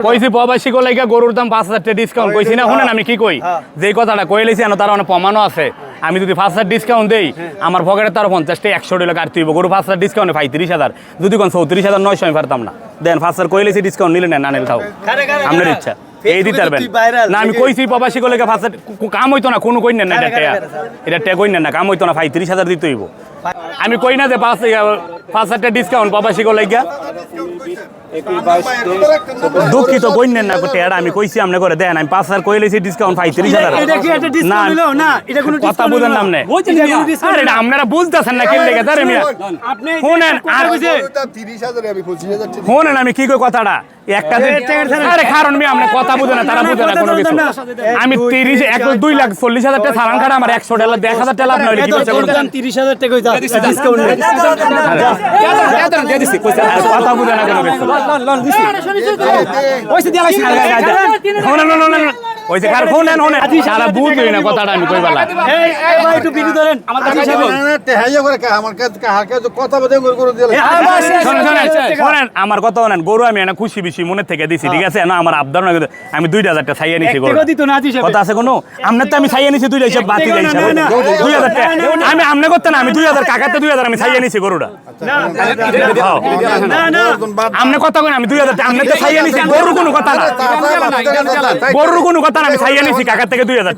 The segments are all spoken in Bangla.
কইছি প্রবাসী গলাইকা গরুর দাম পাঁচ হাজার টাকা ডিসকাউন্ট কইছি না শুনেন আমি কি কই? যে কথাটা কই লেছি না তার অনেক প্রমাণও আছে। আমি যদি পাঁচ হাজার ডিসকাউন্ট দেই আমার পকেটে তার পঞ্চাশটা একশো টাকা কাটতে হইব গরু পাঁচ হাজার ডিসকাউন্টে ভাই তিরিশ হাজার। যদি কোন চৌত্রিশ হাজার নয়শো আমি পারতাম না। দেন পাঁচ হাজার কই লেছি ডিসকাউন্ট নিলে নেন না নিলে থাও আপনার ইচ্ছা। এই দিতে পারবেন না আমি কইছি প্রবাসী গলাইকা পাঁচ কাম হইতো না কোনো কই নেন না এটা এটা টেয়া কই নেন না কাম হইতো না ভাই তিরিশ হাজার দিতে হইব। আমি কই না যে পাঁচ পাঁচ হাজার ডিসকাউন্ট প্রবাসী গলাইকা দুঃখিত কইনেন না টেয়ার আমি কইছি আমনে করে দেন আমি পাঁচ হাজার কইলেছি ডিসকাউন্ট পাই তিরিশ হাজার? না, এটা কোনো কথা বুঝেন না না। আমনে ওই এটা কোনো discount আরে এটা হলো না। আপনারা বুঝতেছেন না কেন লেগে তারে মিয়া? আপনি শুনেন আর তিরিশ হাজার আমি পঁচিশ হাজার টাকা শুনেন আমি কি কই কথাটা? একটা আরে কারণ আমি আমনে কথা বুঝে না তারা বুঝে না কোনো কিছু আমি তিরিশ এক দুই লাখ চল্লিশ হাজার টাকা সালান কাটা আমার একশো টাকা এক হাজার টাকা করছে? তিরিশ হাজার টাকা কথা বুঝে না কোনো কিছু ওই যে কার ফোন নেন শুনেন সারা বুঝই না কথাটা আমি কইবালা এই, এই ভাই, একটু ধরেন। আমার কাছে হিসাবে। হাইয়া করে কা- আমার কাছে কাহার কাছে কথা বলে করে করে দিলে শোনেন, আমার কথা শোনেন। গরু আমি এনে খুশি বেশি মনে থেকে দিছি ঠিক আছে? না আমার আবদার না আমি দুইটা হাজার টাকা ছাইয়া নিছি গরু দিত না, আজি। কথা আছে কোনো? আমনে তো আমি ছাইয়া নিছি দুইটা হিসাব বাতি। দুই হাজার টাকা আমি আমনে করতে না আমি দুই হাজার কাকাতে দুই হাজার আমি ছাইয়া নিছি গরুটা। হ্যাঁ। কথা আমি দুই হাজার টাকা আমনে তো ছাইয়া নিছি গরুর কোনো কথা না গরুর কোনো কথা না আমি ছাইয়া নিছি কাকার থেকে দুই হাজার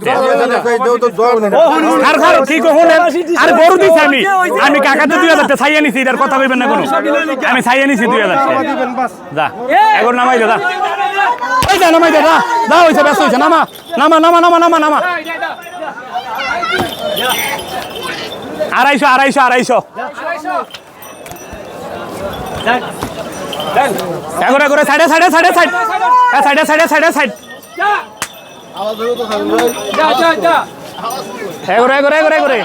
আর গরু দিছি আমি আমি কাকাতে দুই হাজার ছাইয়া নিছি এটার কথা কইবেন না কোনো আমি ছাইয়া নিছি দুই হাজার টাকা যা এখন নামাই দে ওই যা নামাই দে যা হইছে ব্যস্ত হইছে নামা নামা নামা নামা নামা নামা আড়াইশো আড়াইশো আড়াইশো এগোরে এগোরে সাইডে সাইডে সাইডে সাইড সাইডে সাইডে সাইডে সাইড এগোরে এগোরে এগোরে এগোরে